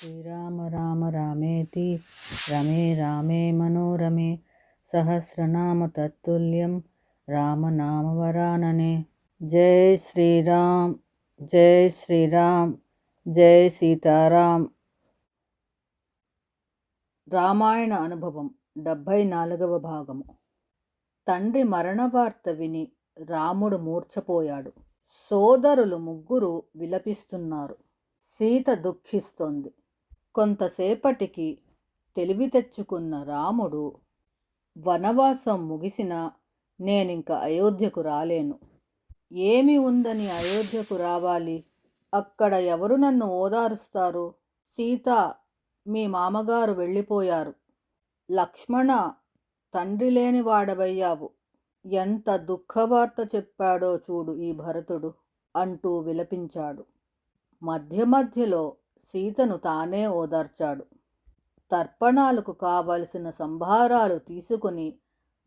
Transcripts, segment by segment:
శ్రీరామ రామ రామేతి రమే రామే మనోరమే సహస్రనామ తత్తుల్యం రామనామవరాననే జై శ్రీరామ్ జై శ్రీరామ్ జై సీతారాం రామాయణ అనుభవం డెబ్భై నాలుగవ భాగము. తండ్రి మరణవార్త విని రాముడు మూర్ఛపోయాడు. సోదరులు ముగ్గురు విలపిస్తున్నారు. సీత దుఃఖిస్తోంది. కొంతసేపటికి తెలివి తెచ్చుకున్న రాముడు వనవాసం ముగిసిన నేనింక అయోధ్యకు రాలేను. ఏమి ఉందని అయోధ్యకు రావాలి? అక్కడ ఎవరు నన్ను ఓదారుస్తారు? సీత మీ మామగారు వెళ్ళిపోయారు. లక్ష్మణ తండ్రి లేని వాడవయ్యావు. ఎంత దుఃఖవార్త చెప్పాడో చూడు ఈ భరతుడు అంటూ విలపించాడు. మధ్య మధ్యలో సీతను తానే ఓదార్చాడు. తర్పణాలకు కావలసిన సంభారాలు తీసుకుని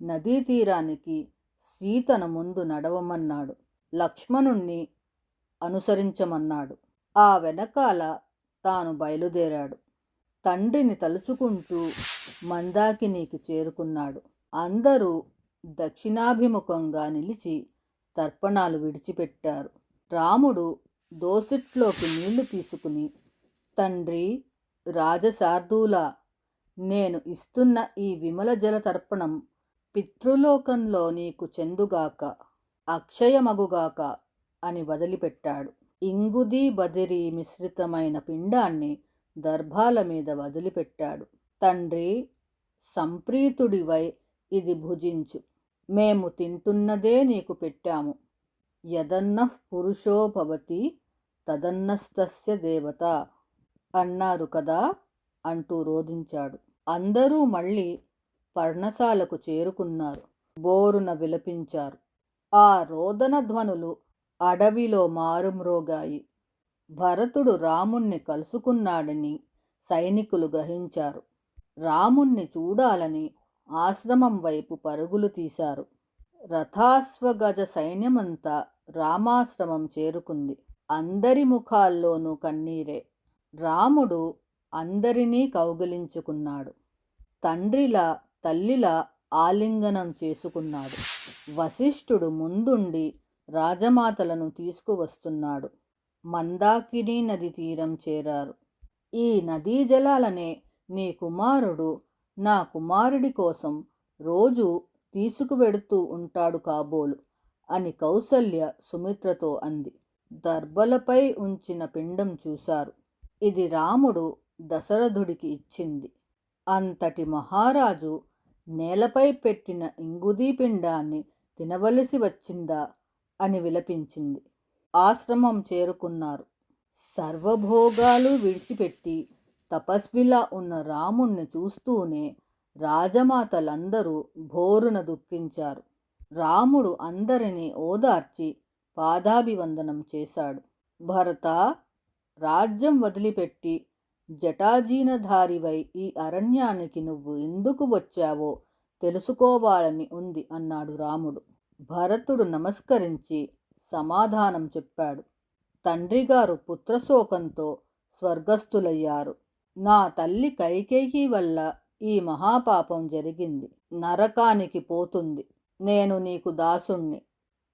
నదీ తీరానికి సీతను ముందు నడవమన్నాడు. లక్ష్మణుణ్ణి అనుసరించమన్నాడు. ఆ వెనకాల తాను బయలుదేరాడు. తండ్రిని తలుచుకుంటూ మందాకినీకి చేరుకున్నాడు. అందరూ దక్షిణాభిముఖంగా నిలిచి తర్పణాలు విడిచిపెట్టారు. రాముడు దోసిట్లోకి నీళ్ళు తీసుకుని తండ్రి రాజశార్దూల నేను ఇస్తున్న ఈ విమల జల తర్పణం పితృలోకంలో నీకు చెందుగాక అక్షయమగుగాక అని వదిలిపెట్టాడు. ఇంగుది బదిరి మిశ్రితమైన పిండాన్ని దర్భాల మీద వదిలిపెట్టాడు. తండ్రి సంప్రీతుడివై ఇది భుజించు. మేము తింటున్నదే నీకు పెట్టాము. యదన్న పురుషో భవతి తదన్నస్తస్య దేవత. అన్నారు కదా అంటూ రోధించాడు. అందరూ మళ్ళీ పర్ణశాలకు చేరుకున్నారు. బోరున విలపించారు. ఆ రోదన ధ్వనులు అడవిలో మారుమ్రోగాయి. భరతుడు రాముణ్ణి కలుసుకున్నాడని సైనికులు గ్రహించారు. రాముణ్ణి చూడాలని ఆశ్రమం వైపు పరుగులు తీశారు. రథాశ్వగజ సైన్యమంతా రామాశ్రమం చేరుకుంది. అందరి ముఖాల్లోనూ కన్నీరే. రాముడు అందరినీ కౌగిలించుకున్నాడు. తండ్రిలా తల్లిలా ఆలింగనం చేసుకున్నాడు. వశిష్ఠుడు ముందుండి రాజమాతలను తీసుకువస్తున్నాడు. మందాకిని నది తీరం చేరారు. ఈ నదీ జలాలనే నీ కుమారుడు నా కుమారుడి కోసం రోజు తీసుకువెడుతూ ఉంటాడు కాబోలు అని కౌసల్య సుమిత్రతో అంది. దర్బలపై ఉంచిన పిండం చూశారు. ఇది రాముడు దశరథుడికి ఇచ్చింది. అంతటి మహారాజు నేలపై పెట్టిన ఇంగుదీ పిండాన్ని తినవలసి వచ్చిందా అని విలపించింది. ఆశ్రమం చేరుకున్నారు. సర్వభోగాలు విడిచిపెట్టి తపస్విలా ఉన్న రాముణ్ణి చూస్తూనే రాజమాతలందరూ భోరున దుఃఖించారు. రాముడు అందరినీ ఓదార్చి పాదాభివందనం చేశాడు. భరత రాజ్యం వదిలిపెట్టి జటాజీనధారివై ఈ అరణ్యానికి నువ్వు ఎందుకు వచ్చావో తెలుసుకోవాలని ఉంది అన్నాడు రాముడు. భరతుడు నమస్కరించి సమాధానం చెప్పాడు. తండ్రిగారు పుత్రశోకంతో స్వర్గస్థులయ్యారు. నా తల్లి కైకేయి వల్ల ఈ మహాపాపం జరిగింది. నరకానికి పోతుంది. నేను నీకు దాసుణ్ణి.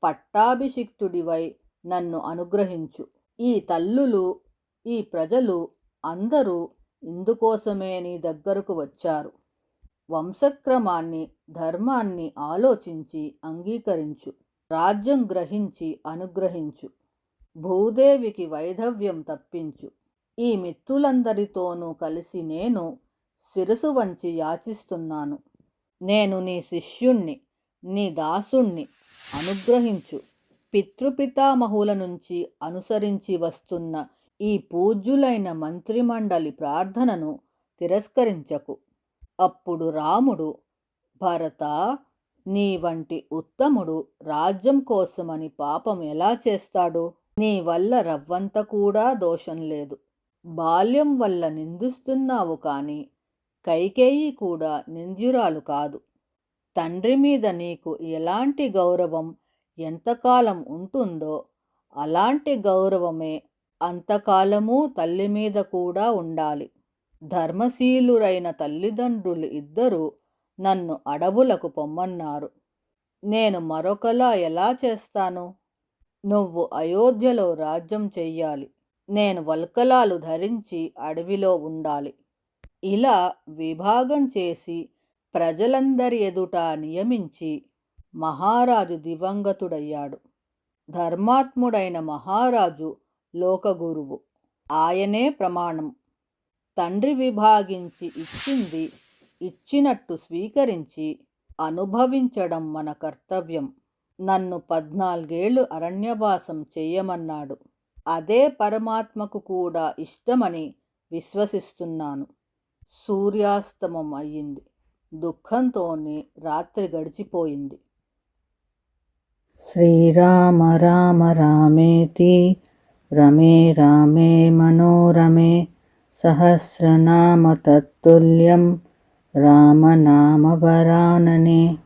పట్టాభిషిక్తుడివై నన్ను అనుగ్రహించు. ఈ తల్లులు ఈ ప్రజలు అందరూ ఇందుకోసమే నీ దగ్గరకు వచ్చారు. వంశక్రమాన్ని ధర్మాన్ని ఆలోచించి అంగీకరించు. రాజ్యం గ్రహించి అనుగ్రహించు. భూదేవికి వైధవ్యం తప్పించు. ఈ మిత్రులందరితోనూ కలిసి నేను శిరసు వంచి యాచిస్తున్నాను. నేను నీ శిష్యుణ్ణి నీ దాసుణ్ణి అనుగ్రహించు. పితృపితామహుల నుంచి అనుసరించి వస్తున్న ఈ పూజ్యులైన మంత్రిమండలి ప్రార్థనను తిరస్కరించకు. అప్పుడు రాముడు భరత నీ వంటి ఉత్తముడు రాజ్యం కోసమని పాపం ఎలా చేస్తాడు? నీ వల్ల రవ్వంత కూడా దోషం లేదు. బాల్యం వల్ల నిందిస్తున్నావు కానీ కైకేయి కూడా నింద్యురాలు కాదు. తండ్రి మీద నీకు ఎలాంటి గౌరవం ఎంతకాలం ఉంటుందో అలాంటి గౌరవమే అంతకాలము తల్లి మీద కూడా ఉండాలి. ధర్మశీలురైన తల్లిదండ్రులు ఇద్దరూ నన్ను అడవులకు పొమ్మన్నారు. నేను మరొకలా ఎలా చేస్తాను? నువ్వు అయోధ్యలో రాజ్యం చెయ్యాలి. నేను వల్కలాలు ధరించి అడవిలో ఉండాలి. ఇలా విభాగం చేసి ప్రజలందరి ఎదుట నియమించి మహారాజు దివంగతుడయ్యాడు. ధర్మాత్ముడైన మహారాజు లోకగురువు. ఆయనే ప్రమాణం. తండ్రి విభాగించి ఇచ్చింది ఇచ్చినట్టు స్వీకరించి అనుభవించడం మన కర్తవ్యం. నన్ను పద్నాలుగేళ్ళు అరణ్యవాసం చెయ్యమన్నాడు అదే పరమాత్మకు కూడా ఇష్టమని విశ్వసిస్తున్నాను. సూర్యాస్తమం అయ్యింది. దుఃఖంతోనే రాత్రి గడిచిపోయింది. శ్రీరామ రామ రామేతి रमे रामे मनोरमे सहस्रनामतत्तुल्यं रामनामवरानने।